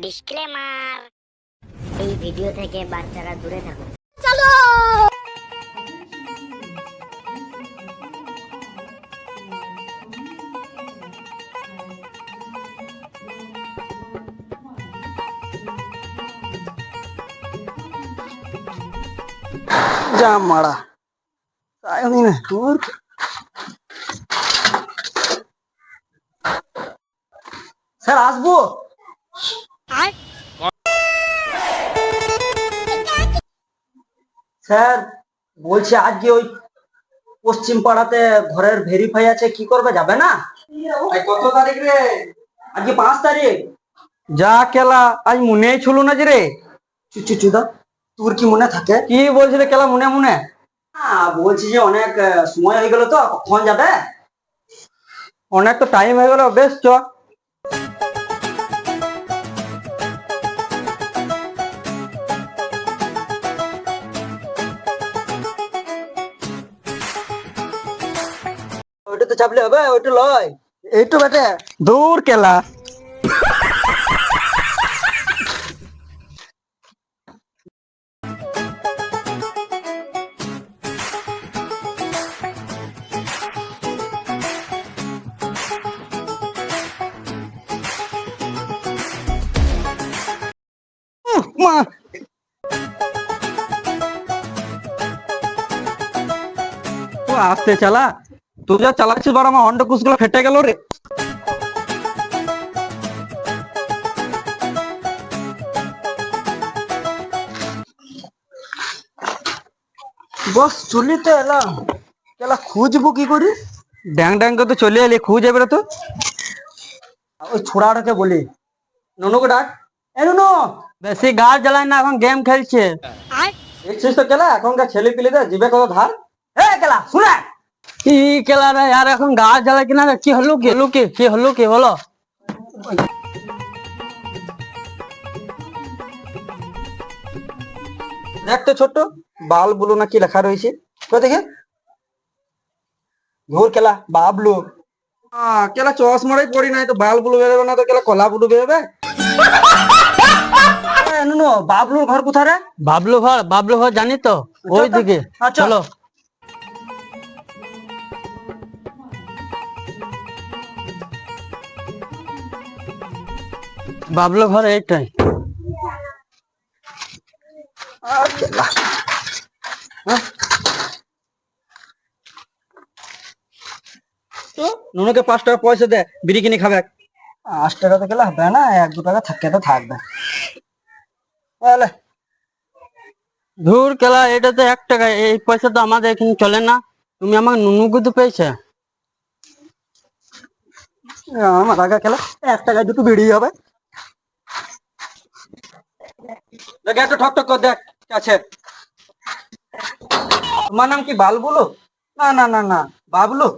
Disclaimer এই video থেকে বাচ্চারা দূরে থাকুন যা মারা তাই আমি না তোর স্যার আসব স্যার বলছি আজকে ওই পশ্চিম পাড়াতে ঘরের ভেরিফাই আছে কি করবে যাবে না? কত তারিখ রে? আজকে পাঁচ তারিখ। যা কেলা আজ মনেই ছিল না যে রে। চুচু চুদা তোর কি মনে থাকে? কি বলছিলে কেলা মনে মনে? বলছি যে অনেক সময় হয়ে গেল তো কখন যাবে? অনেক তো টাইম হয়ে গেল বেশ চ। চাপলে হবে ওইটা লয় এইটো বেটে দূর কেলা উহ, মা তো আস্তে চালা তুই যা চালাচ্ছিস বার আমার হন্ডা কুসগুলো ফেটে গেল রে। বস চলি তো এলাম কেলা খুঁজবো কি করি? ড্যাং ড্যাং করে তো চলে এলি খুঁজ এবারে তো। ওই ছোড়াটাকে বলি। ননুকে ডাক। এ নুনু! বেশি গাছ জ্বালায় না এখন গেম খেলছে। দেখছিস তো কেলা এখনকার ছেলে পিলেদের জিবে কত ধার? এ কেলা শুনে! কি রে? এখন গাছ জ্বালায় কিনা কি হলো কি? হলো কি? কি হলো কি? বলো। ছোট্ট বাল বুলু না কি লেখা রয়েছে। দেখে। ঘুর বাবলু। কেলা চশমাটাই পড়ি নাই তো বাল বুলু বেরোবে না তো কেলা কলা বুলু বেরোবে বাবলুর ঘর কোথায় রে? বাবলু ঘর বাবলু ঘর জানি তো ওই আচ্ছা, দিকে আচ্ছা। চলো। বাবলু ঘর এইটাই নুনুকে পাঁচ টাকা পয়সা দে, বিড়ি কিনে খাবে। পাঁচ টাকা তো গেলে হবে না, এক দু টাকা থাকে, তো থাকবে। তাহলে। ধুর কেলা, এটা তো এক টাকা, এই পয়সা তো আমাদের এখানে চলে না। তুমি আমাকে নুনুকে তো পেয়েছে? আমার টাকা খেলা এক টাকায় দুটো বিড়ি হবে। দেখ একটু ঠক ঠক কর দেখ তোমার নাম কি বালবুলু? না না না না বাবলু।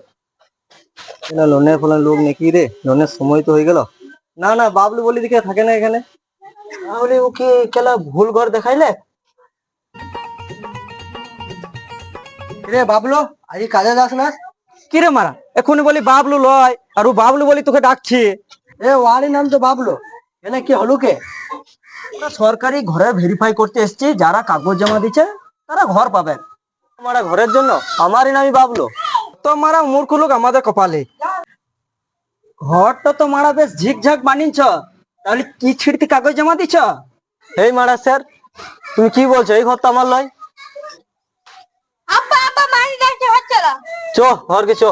লোনের ফোনের লোক নাকি রে? লোনের সময় তো হয়ে গেল। না না বাবলু বলি দিকে থাকে না এখানে। তাহলে ও কি কেলা ভুল ঘর দেখাইলে? রে বাবলু আজ কাজে যাস না? কি রে মারা এখনই বলি বাবলু লয় আর ও বাবলু বলি তোকে ডাকছি। এ ওয়ারি নাম তো বাবলু। এনে কি হলো কে? ওরা সরকারি ঘরে ভেরিফাই করতে এসেছি যারা কাগজ জমা দিচ্ছে তারা ঘর পাবেন মারা ঘরের জন্য আমারই নামই বাবলু তো মারা মূর্খ লোক আমাদের কপালে। ঘরটা তো মারা বেশ ঝিকঝাক বানিয়েছ। তাহলে কি ছিড়তে কাগজ জমা দিছ এই মারা স্যার তুমি কি বলছো? এই ঘর তো আমার লয় আব্বা আব্বা মারি দেখতে হচ্ছে না চো ঘরকে চো।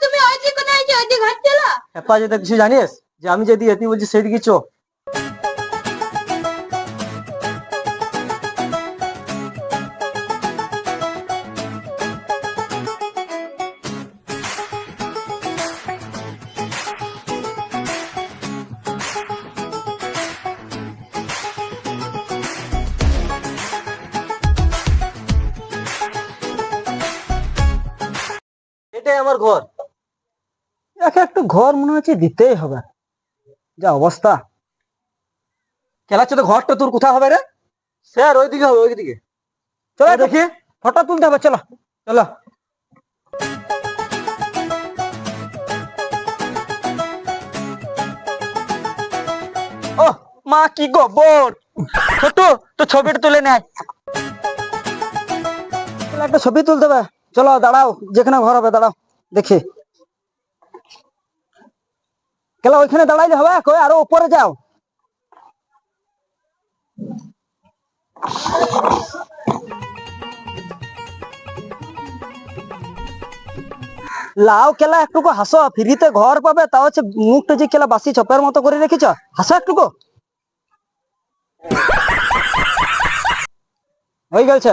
তুমি ওই দিকে কোথায় ওই দিকে হচ্ছে না হেপা যেটা কিছু জানিস? যে আমি যদি এটি বলছি সেদিকে চো। ঘর মনে হচ্ছে দিতেই হবে। যা অবস্থা। খেলাচ্ছে তো ঘরটা তোর কোথা হবে রে? স্যার ওইদিকে হবে ওইদিকে। চলো দেখি ফটো তুলতে হবে চলো চলো। ও মা কি গোবর! ছোট তো ছবিটা তুলে নেয় একটা ছবি তুলতে হবে। চলো দাঁড়াও যেখানে ঘর হবে দাঁড়াও দেখি। কেলা ওইখানে দাঁড়াইলে হবে? কই, আরও উপরে যাও। লাও কেলা একটুকু হাসো, ফ্রিতে ঘর পাবে, তা হচ্ছে মুখটা যে কেলা বাসি চপের মতো করে রেখেছ, হাসো একটুকু। হয়ে গেছে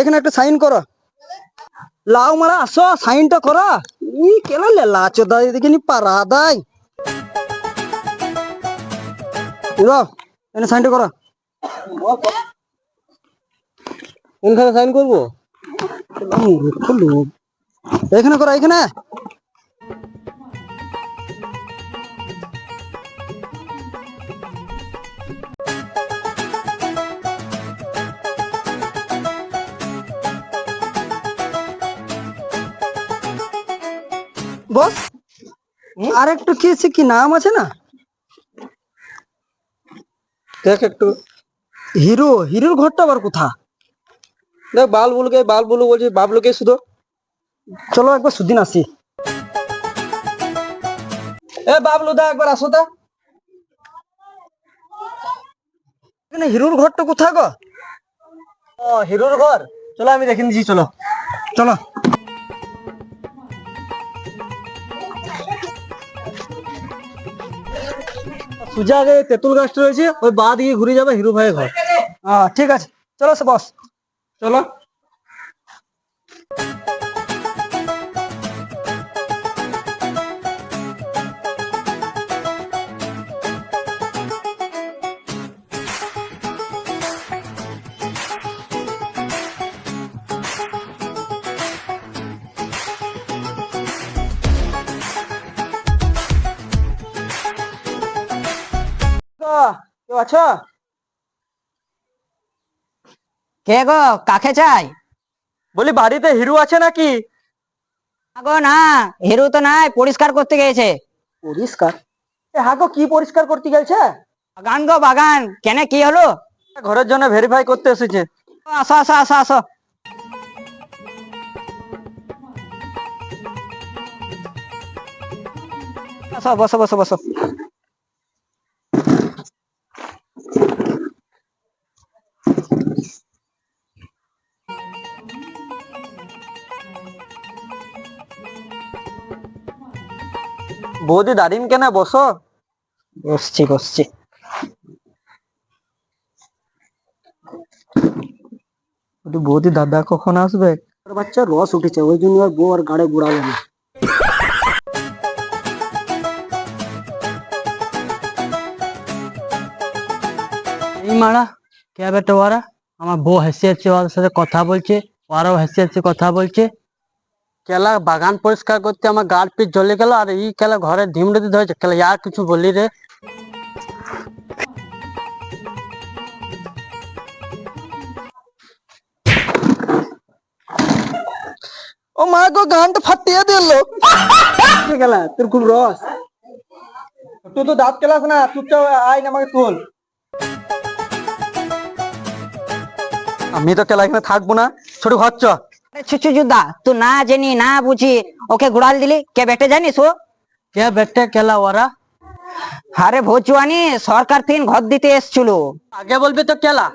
এখানে একটা সাইন করো। লাউ মারা, আসো সাইনটা করো। ই কেন লাচো দাই এদিকে নি পারা দাই এনে সাইনটা করো। এখানে সাইন করব? এখানে করো, এখানে। আর একটু কি সে কি নাম আছে না? দেখ একটু। হিরো, হিরোর ঘরটা আবার কোথা দেখ বাল বুলকে বাল বুলু বলছি, বাবলুকে শুধু। চলো একবার সুদিন আসি। এ, বাবলু দা, একবার আসো তা। এখানে হিরোর ঘরটা কোথায় গো? ও, হিরোর ঘর। চলো, আমি দেখে নিচ্ছি, চলো। চলো। সুজা আগে তেঁতুল গাছটা রয়েছে ওই বা দিকে ঘুরে যাবে হিরো ভাইয়ের ঘর। হ্যাঁ ঠিক আছে। চলো সে বস। চলো। কেউ আছো? কে গো? কাকে চাই? বলি বাড়িতে হিরো আছে নাকি? গো না হিরু তো নাই পরিষ্কার করতে গেছে। পরিষ্কার? এ হ্যাঁ গো কি পরিষ্কার করতে গেছে? বাগান গো বাগান। কেন কি হলো? ঘরের জন্য ভেরিফাই করতে এসেছে। আসো আসো আসো আসো। আসো বসো বসো বসো। বৌদি দাঁড়িন কেন বসো। বসছি বসছি। বৌদি দাদা কখন আসবে? বাচ্চা রস উঠেছে ওই জন্য আর বউ আর গাড়ে গুড়ালো না। এই মারা কে বেটা ওরা আমার বউ হেসে হেসে ওদের সাথে কথা বলছে ওরাও হেসে হেসে কথা বলছে। কেলা বাগান পরিষ্কার করতে আমার গাল পিঠ জ্বলে গেল আর এই কেলা ঘরে ধিমড়ে ধরেছে কেলা আর কিছু বলি রে ও মা গো গানটা ফাটিয়ে দিল গেল তোর খুব রস তুই তো দাঁত কেলাস না চুপচাপ আয় না আমাকে তোল আমি তো কেলা এখানে থাকব না ছোট ঘর চ ছুচু যুদ্ধা তুই না জানি না বুঝি ওকে ঘুরাল দিলি? কে বেটে জানিস ও? কে বেটে কেলা ওরা? আরে ভোচুয়ানি সরকার থেকে ঘর দিতে এসছিল। আগে বলবি তো কেলা?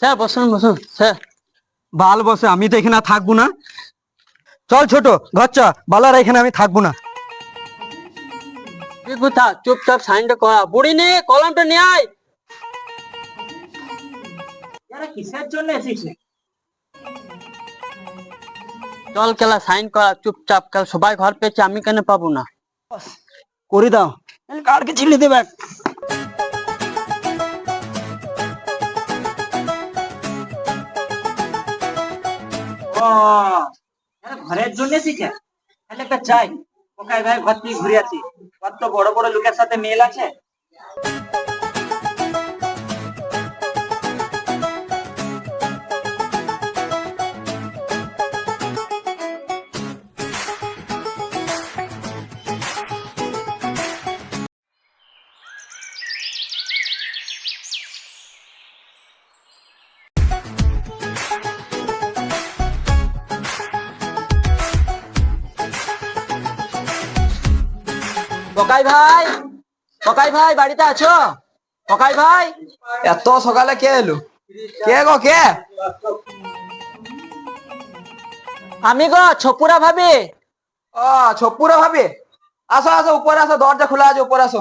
স্যার বসুন বসুন স্যার। বাল বসে আমি তো এখানে থাকব না। চল ছোট ঘর চ বালার এখানে আমি থাকব না। চুপচাপ সাইনটা করা। বুড়ি নে কলমটা নিয়ে আয়। কিসের জন্য এসেছে? চল কেলা সাইন করা চুপচাপ কাল সবাই ঘর পেয়েছে আমি কেন পাবো না? করে দাও। কারকে চিল্লি দেবে? ঘরের জন্য শিখে। তাহলে একটা চাই ওকাই ভাই ঘর থেকে ঘুরে আছি কত বড় বড় লোকের সাথে মেল আছে। পকাই ভাই, ককাই ভাই, বাড়িতে আছো? ককাই ভাই, এত সকালে কে এলো? কে গো, কে? আমি গো, ছপুরা ভাবি। ও, ছপুরা ভাবি। আসো আসো, উপরে আসো, দরজা খোলা আছে, উপরে আসো।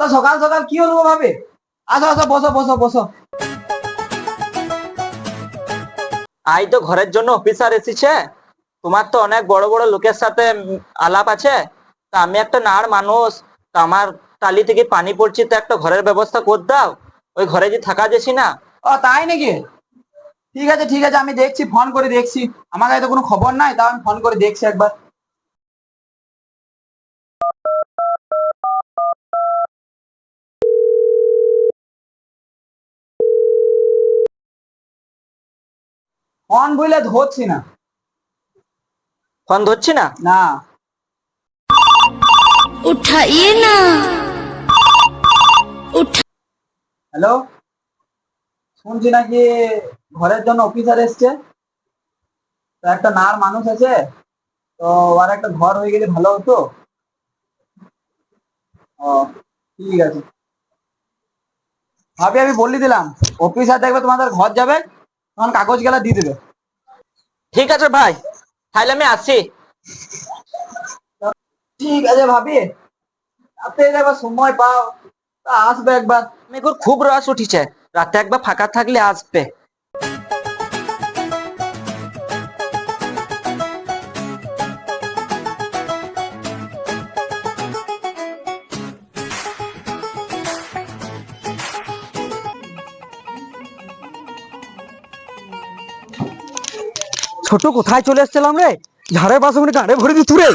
তো সকাল সকাল কি হলো ভাবে আসো আসো বসো বসো বসো। আই তো ঘরের জন্য অফিসার এসেছে। তোমার তো অনেক বড় বড় লোকের সাথে আলাপ আছে। তা আমি একটা নাড় মানুষ। তা আমার টালি থেকে পানি পড়ছে তো একটা ঘরের ব্যবস্থা করে দাও। ওই ঘরে যে থাকা যেছি না। ও তাই নাকি? ঠিক আছে ঠিক আছে আমি দেখছি ফোন করে দেখছি। আমার কাছে তো কোনো খবর নাই তাও আমি ফোন করে দেখছি একবার। অন বুঝলে ধরছি না। ফোন ধরছি না? না। উঠাইয়ে না। হ্যালো? শুনছি নাকি ঘরের জন্য অফিসার এসছে? তো একটা নার মানুষ আছে তো আর একটা ঘর হয়ে গেলে ভালো হতো। ও ঠিক আছে। ভাবি আমি বলি দিলাম অফিসার দেখবে তোমাদের ঘর যাবে। তখন কাগজ গেলা দিয়ে দেবে। ঠিক আছে ভাই তাহলে আমি আসি ঠিক আছে ভাবি রাতে একবার সময় পাও আসবে একবার। আমি খুব রস উঠিছে রাতে একবার ফাঁকা থাকলে আসবে। ছোট কোথায় চলে এসেছিলাম রে? ঝাড়ের পাশে মানে গাড়ে ভরে দি তুরে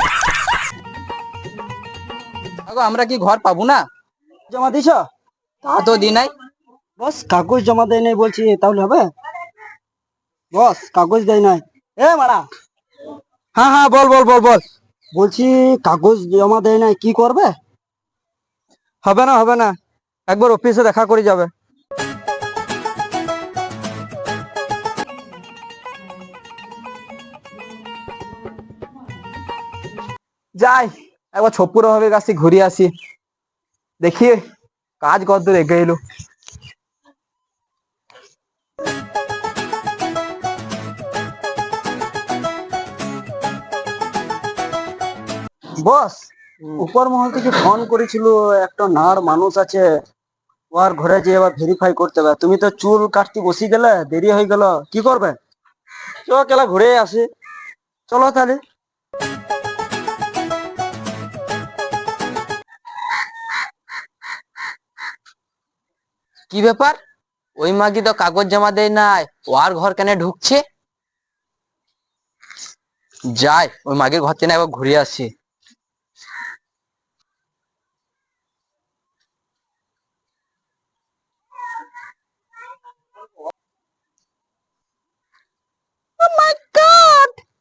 আমরা কি ঘর পাবো না? জমা দিছ? তা তো দি নাই। বস কাগজ জমা দেয় নাই বলছি তাহলে হবে? বস কাগজ দেয় নাই। এ মারা। হ্যাঁ হ্যাঁ বল বল বল বল। বলছি কাগজ জমা দেয় নাই কি করবে? হবে না হবে না। একবার অফিসে দেখা করে যাবে। যাই একবার ছপুর হবে কাছে ঘুরে আসি। দেখি কাজ কত রেখে এলো। বস উপর মহল থেকে ফোন করেছিল একটা নার মানুষ আছে ওর ঘরে যে এবার ভেরিফাই করতে হবে। তুমি তো চুল কাটতে বসে গেলে দেরি হয়ে গেল। কি করবে? চ কেলা ঘুরে আসে। চলো তাহলে। কি ব্যাপার? ওই মাগি তো কাগজ জমা দেয় নাই? ওর ঘর কেন ঢুকছে? যাই ওই মাগির ঘর থেকে একবার ঘুরে আসি।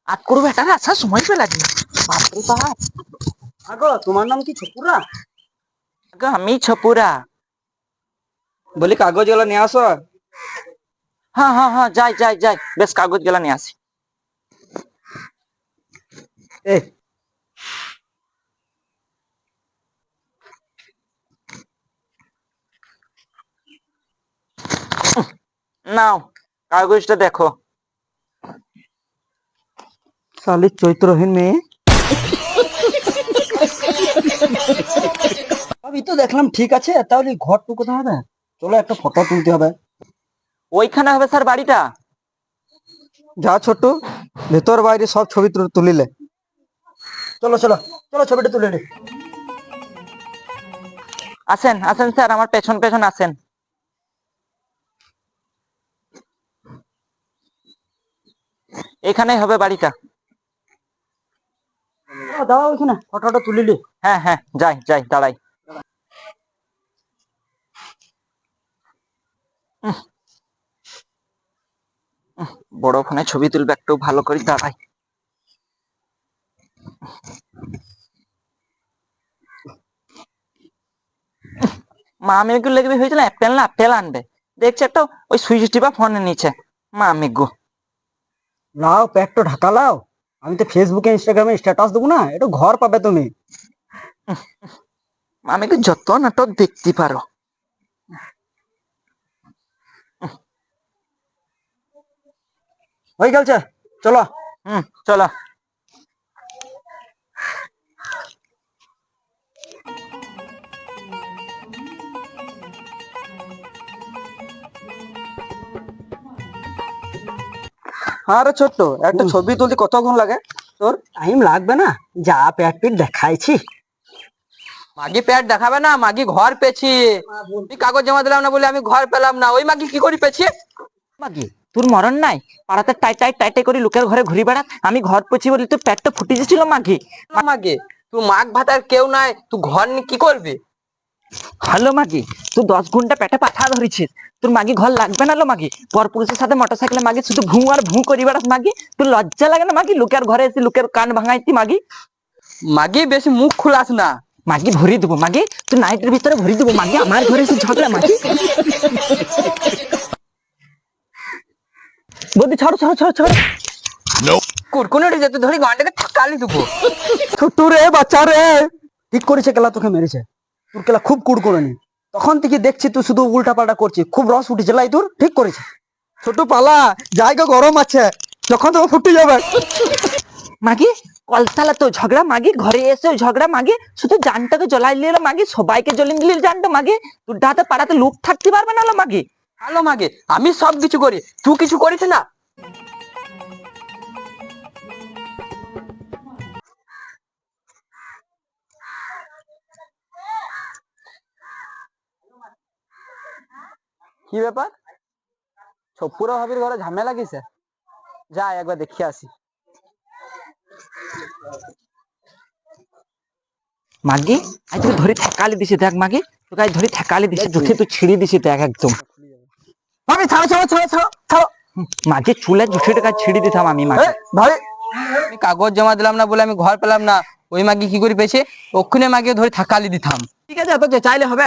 আট করবে এটা আসার সময় বাপরে বাপ। আগো তোমার নাম কি ছপুরা? আগো, আমি ছপুরা। বলি কাগজগুলো নিয়ে আসো। হ্যাঁ হ্যাঁ হ্যাঁ যাই যাই যাই। বেশ কাগজ গেলা নিয়ে আসি। নাও কাগজটা দেখো। শালি চৈত্রহীন মেয়ে। আমি তো দেখলাম ঠিক আছে তাহলে ঘরটু কোথায় হবে? চলো একটা ফটো তুলতে হবে। ওইখানে হবে স্যার বাড়িটা? যা ছোট্ট ভেতর বাইরে সব ছবি তুলিলে। চলো চলো চলো ছবিটা তুলে নে। আসেন আসেন স্যার আমার পেছন পেছন আসেন। এখানেই হবে বাড়িটা। দাঁড়াও ওইখানে ফটোটা তুলিলি। হ্যাঁ হ্যাঁ যাই যাই দাঁড়াই। বড় ফোনে ছবি তুলবে একটু ভালো করে দাঁড়াই। মামিকে লেগে হয়েছিল অ্যাপেল না আপেল আনবে। দেখছে একটা ওই সুইচ টিপা ফোনে নিচে। মামি গো লাও প্যাকটা ঢাকা লাও। আমি তো ফেসবুকে ইনস্টাগ্রামে স্ট্যাটাস দেবো না একটু ঘর পাবে তুমি। মামিকে যত নাটক দেখতে পারো। হয়ে গেছে চলো। হুম চলো। হ্যাঁ রে ছোট্ট একটা ছবি তুলতে কতক্ষণ লাগে? তোর টাইম লাগবে না? যা প্যাট পিট দেখাইছি। মাগি পেট দেখাবে না মাগি ঘর পেছি কাগজ জমা দিলাম না বলে আমি ঘর পেলাম না। ওই মাগি কি করি পেছি মাগি? তোর মরণ নাই? পাড়াতে টাই টাই টাই টাই করে লোকের ঘরে ঘুরি বেড়া। আমি ঘর পেছি বলি তোর পেটটা ফুটে গেছিল মাগি। মাগি তুই মাগ ভাতার কেউ নাই তুই ঘর কি করবি? হ্যালো মাগি তুই দশ ঘণ্টা পেটে পাঠা ধরেছিস। তোর মাগি ঘর লাগবে না লো মাগি? পরপুরুষের সাথে মোটর সাইকেলে মাগি শুধু ভু আর ভু করি বেড়াস মাগি। তোর লজ্জা লাগে না মাগি? লোকের ঘরে এসে লোকের কান ভাঙাইতি মাগি। মাগি বেশি মুখ খোলাস না। মাগি ভরি দেবো মাগি। তুই নাইটের ভিতরে ভরি দেবো মাগি। আমার ঘরে এসে ঝগড়া মাগি। বৌদি ছাড়ো ছাড়ো ছাড়ো ছাড়ো। কুরকুনে যেতে ধরি গানটাকে ঠাকালি দেবো। ছোট্ট রে বাচ্চা রে। ঠিক করেছে কেলা তোকে মেরেছে। তোর কেলা খুব কুড়কুড়ানি। তখন থেকে দেখছি তুই শুধু উল্টা পাল্টা করছিস। খুব রস উঠেছে লাই তোর। ঠিক করেছে। ছোট পালা জায়গা গরম আছে। যখন তো ফুটে যাবে। মাগি কলতালা তো ঝগড়া মাগি ঘরে এসে ঝগড়া মাগি। শুধু জানটাকে জ্বলাই নিল মাগি। সবাইকে জ্বলিয়ে দিলি জানটা মাগি। তোর হাতে পাড়াতে লোক থাকতে পারবে না লো মাগি। হ্যালো মাগি, আমি সব কিছু করি। তুই কিছু করিস না? কি ব্যাপার? ছপুরা ভাবির ঘরে ঝামেলা কিসে? যা, একবার দেখি আসি। মাগি, আজ তোকে ধরে ঠেকালি দিছি, দেখ মাগি। তোকে আজ ধরে ঠেকালি দিছি জুঠে তুই ছিঁড়ি দিছি, দেখ একদম। ভাবি ছাড়ো ছাড়ো ছাড়ো ছাড়ো ছাড়ো মাঝে চুলে জুঠে টাকা ছিঁড়ি দিতাম আমি মাগি ভাবি আমি কাগজ জমা দিলাম না বলে আমি ঘর পেলাম না। ওই মাগি কি করে পেয়েছে? ওখানে মাগি ধরে ঠাকালি দিতাম। ঠিক আছে এত চাইলে হবে।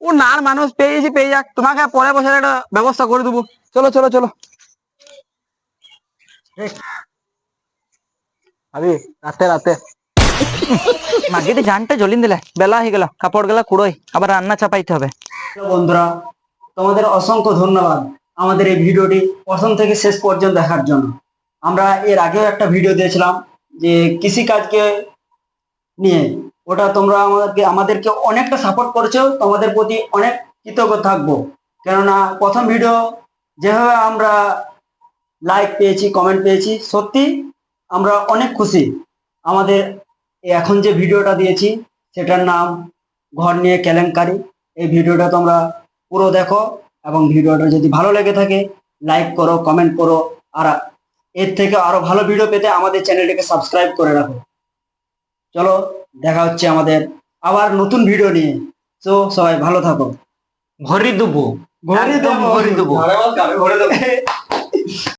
ও নার মানুষ পেয়েছি পেয়ে যাক। তোমাকে পরে বছর একটা ব্যবস্থা করে দেবো। চলো চলো চলো। ভাবি রাতে রাতে। মাগিতে জানটা জ্বলিন দিলে। বেলা হয়ে গেল কাপড় গেলা কুড়োই আবার রান্না চাপাইতে হবে। বন্ধুরা তোমাদের অসংখ্য ধন্যবাদ আমাদের এই ভিডিওটি প্রথম থেকে শেষ পর্যন্ত দেখার জন্য। আমরা এর আগেও একটা ভিডিও দিয়েছিলাম যে কৃষিকাজকে নিয়ে। ওটা তোমরা আমাদেরকে আমাদেরকে অনেকটা সাপোর্ট করেছ, তোমাদের প্রতি অনেক কৃতজ্ঞ থাকব। কেননা প্রথম ভিডিও যেভাবে আমরা লাইক পেয়েছি কমেন্ট পেয়েছি, সত্যি আমরা অনেক খুশি। আমাদের এখন যে ভিডিওটা দিয়েছি, সেটার নাম ঘর নিয়ে কেলেঙ্কারি। এই ভিডিওটা তোমরা পুরো দেখো এবং ভিডিওটা যদি ভালো লেগে থাকে লাইক করো কমেন্ট করো আর এর থেকে আরও ভালো ভিডিও পেতে আমাদের চ্যানেলটিকে সাবস্ক্রাইব করে রাখো। চলো দেখা হচ্ছে আমাদের আবার নতুন ভিডিও নিয়ে। তো সবাই ভালো থাকো। ঘরে দেবো। ঘরে দেবো। ঘরে দেবো।